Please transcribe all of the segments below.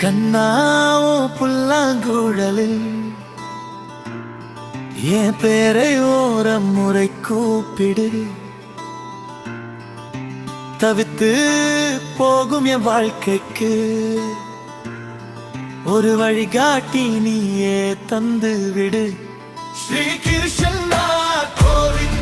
கண்ணாவோ புல்லாங்குழலில். என் பேரை ஓரம் முறை கூப்பிடு. தவித்து போகும் என் வாழ்க்கைக்கு. ஒரு வழிகாட்டி நீயே தந்து விடு ஸ்ரீ கிருஷ்ணா கோவிந்தா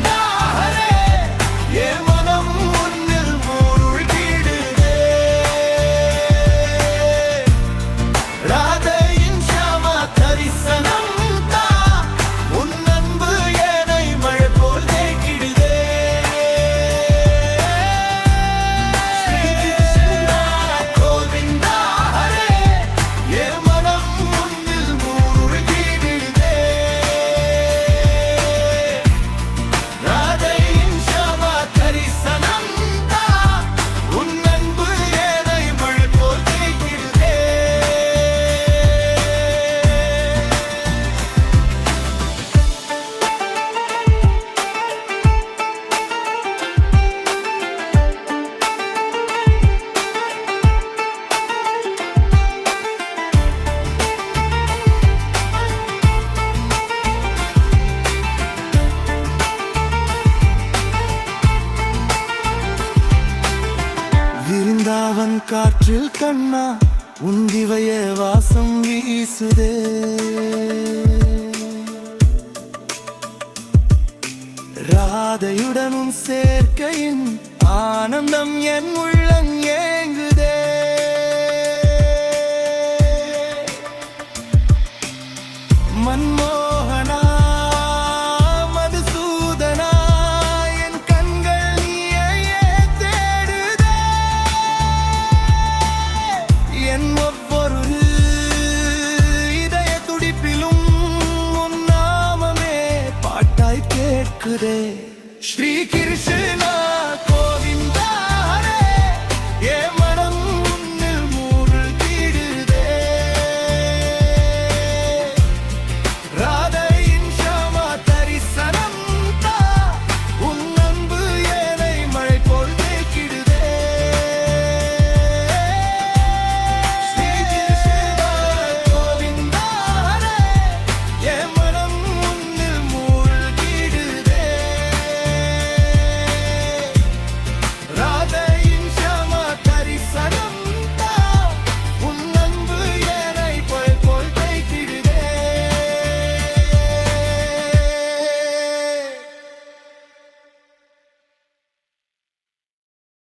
காற்றில் கண்ணா உந்திவைய வாசம் வீசுதே. ராதையுடனும் சேர்க்கையின் ஆனந்தம் என் உள்ளம் ஏங்குதே. மன்மோ くでしてきるしな